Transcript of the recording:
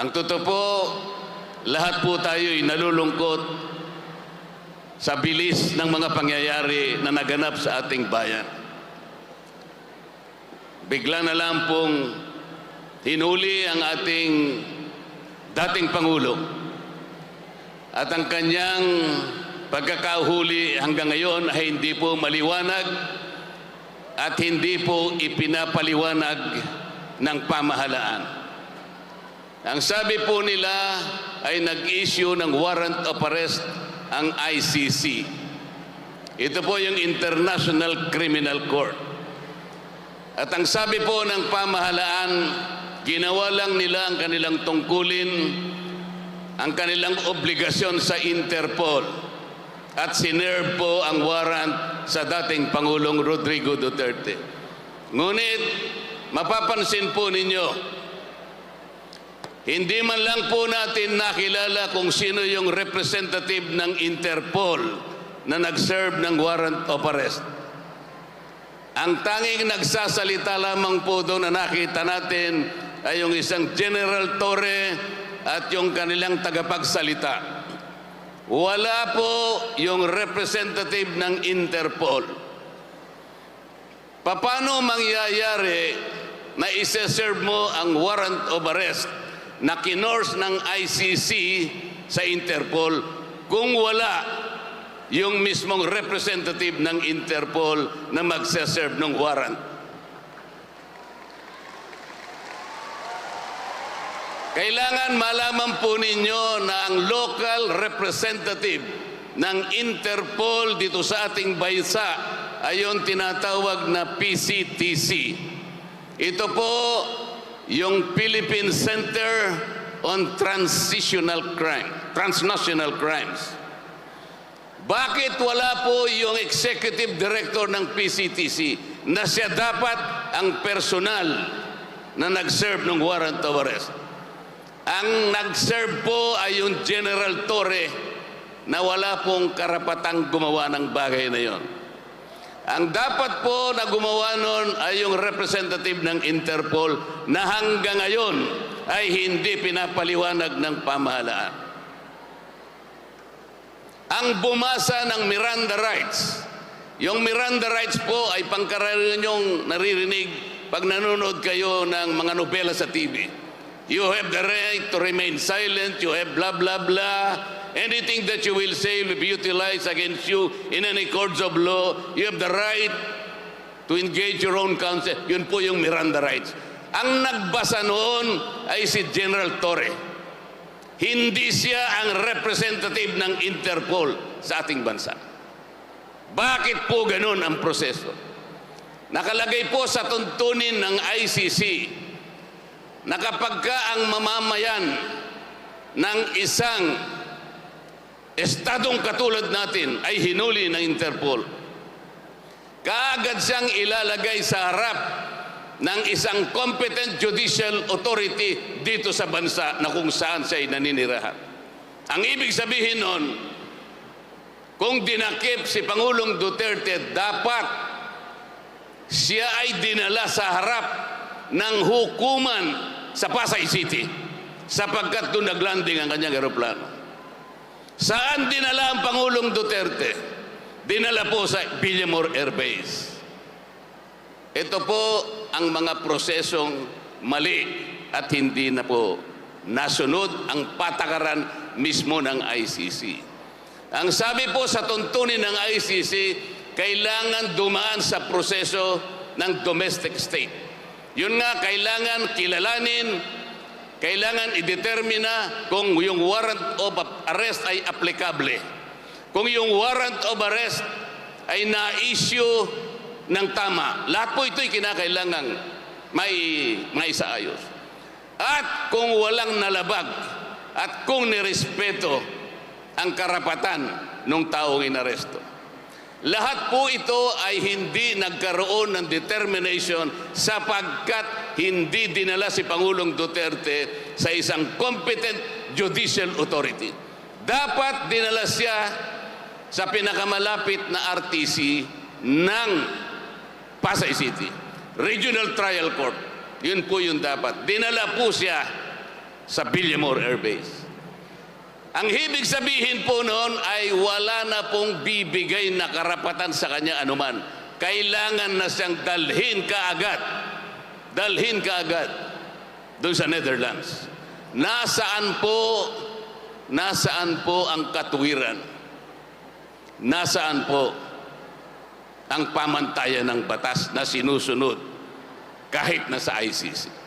Ang totoo po, lahat po tayo ay nalulungkot sa bilis ng mga pangyayari na naganap sa ating bayan. Bigla na lang pong hinuli ang ating dating Pangulo at ang kanyang pagkakahuli hanggang ngayon ay hindi po maliwanag at hindi po ipinapaliwanag ng pamahalaan. Ang sabi po nila ay nag-issue ng warrant of arrest ang ICC. Ito po yung International Criminal Court. At ang sabi po ng pamahalaan, ginawa lang nila ang kanilang tungkulin, ang kanilang obligasyon sa Interpol at sinerve po ang warrant sa dating Pangulong Rodrigo Duterte. Ngunit, mapapansin po ninyo, hindi man lang po natin nakilala kung sino yung representative ng Interpol na nag-serve ng warrant of arrest. Ang tanging nagsasalita lamang po doon na nakita natin ay yung isang General Torre at yung kanilang tagapagsalita. Wala po yung representative ng Interpol. Paano mangyayari na isa-serve mo ang warrant of arrest na kinors ng ICC sa Interpol kung wala yung mismong representative ng Interpol na magsaserve ng warrant. Kailangan malaman po ninyo na ang local representative ng Interpol dito sa ating bansa ay yung tinatawag na PCTC. Ito po yung Philippine Center on Transitional Crime, Transnational Crimes. Bakit wala po yung executive director ng PCTC na siya dapat ang personal na nag-serve ng warrant of arrest? Ang nag-serve po ay yung General Torre na wala pong karapatang gumawa ng bagay na yon. Ang dapat po na gumawa nun ay yung representative ng Interpol na hanggang ngayon ay hindi pinapaliwanag ng pamahalaan. Ang bumasa ng Miranda rights, yung Miranda rights po ay pangkaraniwan yung naririnig pag nanonood kayo ng mga nobela sa TV. You have the right to remain silent, you have blah blah blah. Anything that you will say will be utilized against you in any courts of law. You have the right to engage your own counsel. Yun po yung Miranda rights. Ang nagbasa noon ay si General Torre. Hindi siya ang representative ng Interpol sa ating bansa. Bakit po ganun ang proseso? Nakalagay po sa tuntunin ng ICC na kapag ka ang mamamayan ng isang estadong katulad natin ay hinuli ng Interpol, kaagad siyang ilalagay sa harap ng isang competent judicial authority dito sa bansa na kung saan siya ay naninirahan. Ang ibig sabihin nun, kung dinakip si Pangulong Duterte, dapat siya ay dinala sa harap ng hukuman sa Pasay City sapagkat doon naglanding ang kanyang eroplano. Saan dinala ang Pangulong Duterte? Dinala po sa Villamor Air Base. Ito po ang mga prosesong mali at hindi na po nasunod ang patakaran mismo ng ICC. Ang sabi po sa tuntunin ng ICC, kailangan dumaan sa proseso ng domestic state. Yun nga, kailangan kilalanin, kailangan idetermina kung yung warrant of arrest ay applicable. Kung yung warrant of arrest ay na-issue ng tama. Lahat po ito'y kinakailangan may, may isaayos. At kung walang nalabag at kung nirespeto ang karapatan ng taong inaresto. Lahat po ito ay hindi nagkaroon ng determination sapagkat hindi dinala si Pangulong Duterte sa isang competent judicial authority. Dapat dinala siya sa pinakamalapit na RTC ng Pasay City. Regional Trial Court. Yun po yung dapat. Dinala po siya sa Villamor Air Base. Ang ibig sabihin po noon ay wala na pong bibigay na karapatan sa kanya anuman. Kailangan na siyang dalhin kaagad. Dalhin kaagad doon sa Netherlands. Nasaan po, nasaan po ang katuwiran? Nasaan po ang pamantayan ng batas na sinusunod kahit na sa ICC?